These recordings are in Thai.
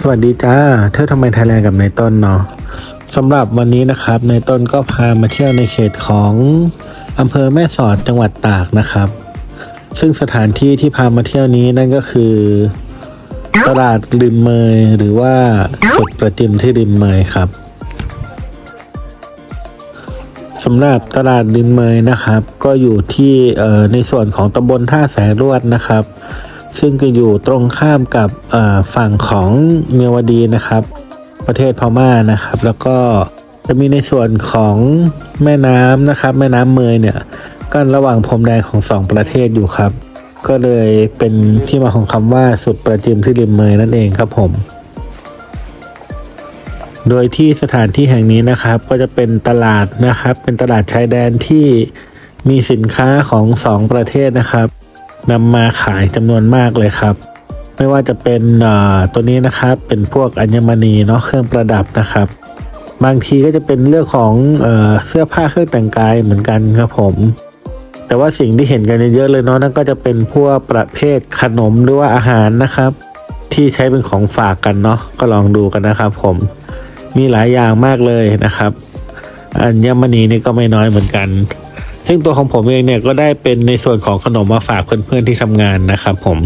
สวัสดีจ้า เธอทำไมไทยแลนด์กับในต้นเนาะสำหรับวันนี้นะครับในต้นก็พามาเที่ยวในเขตของอำเภอแม่สอดจังหวัดตากนะครับ ซึ่งสถานที่ที่พามาเที่ยวนี้นั่นก็คือ ตลาดริมเมยหรือว่าสุดประจิมที่ริมเมยครับสำหรับตลาดริมเมยนะครับ ก็อยู่ที่ในส่วนของตำบลท่าแสรวดนะครับ ซึ่งก็อยู่ตรงข้ามกับฝั่งของเมียวดีนะครับ ประเทศพม่านะครับ แล้วก็จะมีในส่วนของแม่น้ำนะครับ แม่น้ำเมยเนี่ยกั้นระหว่างพรมแดนของสองประเทศอยู่ครับ ก็เลยเป็นที่มาของคำว่าสุดประจิมที่ริมเมยนั่นเองครับผม โดยที่สถานที่แห่งนี้นะครับก็จะเป็นตลาดนะครับ เป็นตลาดชายแดนที่มีสินค้าของสองประเทศนะครับ นำมาขายจำนวนมากเลยครับ ไม่ว่าจะเป็นตัวนี้นะครับเป็นพวกอัญมณีเนาะเครื่องประดับนะครับ บางทีก็จะเป็นเรื่องของเออเสื้อผ้าเครื่องแต่งกายเหมือนกันครับผม แต่ว่าสิ่งที่เห็นกันเยอะเลยเนาะนั่นก็จะเป็นพวกประเภทขนมหรือว่าอาหารนะครับ ที่ใช้เป็นของฝากกันเนาะก็ลองดูกันนะครับ ผมมีหลายอย่างมากเลยนะครับอัญมณีนี่ก็ไม่น้อยเหมือนกัน ซึ่งตัวของผมเองเนี่ยก็ได้เป็นในส่วนของขนมมาฝากเพื่อนๆที่ทำงานนะครับผม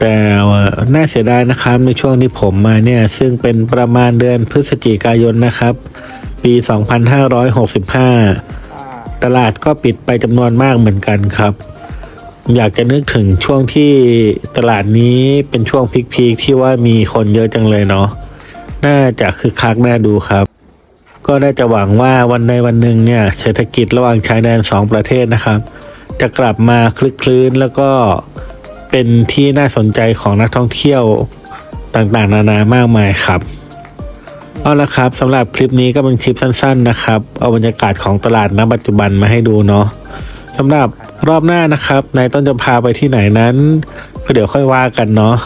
แต่น่าเสียดายนะครับในช่วงที่ผมมาเนี่ย ซึ่งเป็นประมาณเดือนพฤศจิกายนนะครับ ปี 2565 ตลาดก็ปิดไปจำนวนมากเหมือนกันครับ อยากจะนึกถึงช่วงที่ตลาดนี้เป็นช่วงพีคๆที่ว่ามีคนเยอะจังเลยเนาะน่าจะคึกคักน่าดูครับ ก็ได้จะหวังว่าวันใดวันหนึ่งเนี่ยเศรษฐกิจระหว่างชายแดนสองประเทศนะครับ จะกลับมาคลึกคลื้นแล้วก็เป็นที่น่าสนใจของนักท่องเที่ยวต่างๆ นานามากมายครับเอาละครับสำหรับคลิปนี้ก็เป็นคลิปสั้น ๆ นะครับ เอาบรรยากาศของตลาดณปัจจุบันมาให้ดูเนาะสำหรับรอบหน้านะครับนายต้นจะพาไปที่ไหนนั้นก็เดี๋ยวค่อยว่ากันเนาะ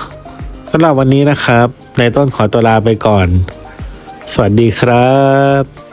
สำหรับวันนี้นะครับนายต้นขอตัวลาไปก่อน สวัสดีครับ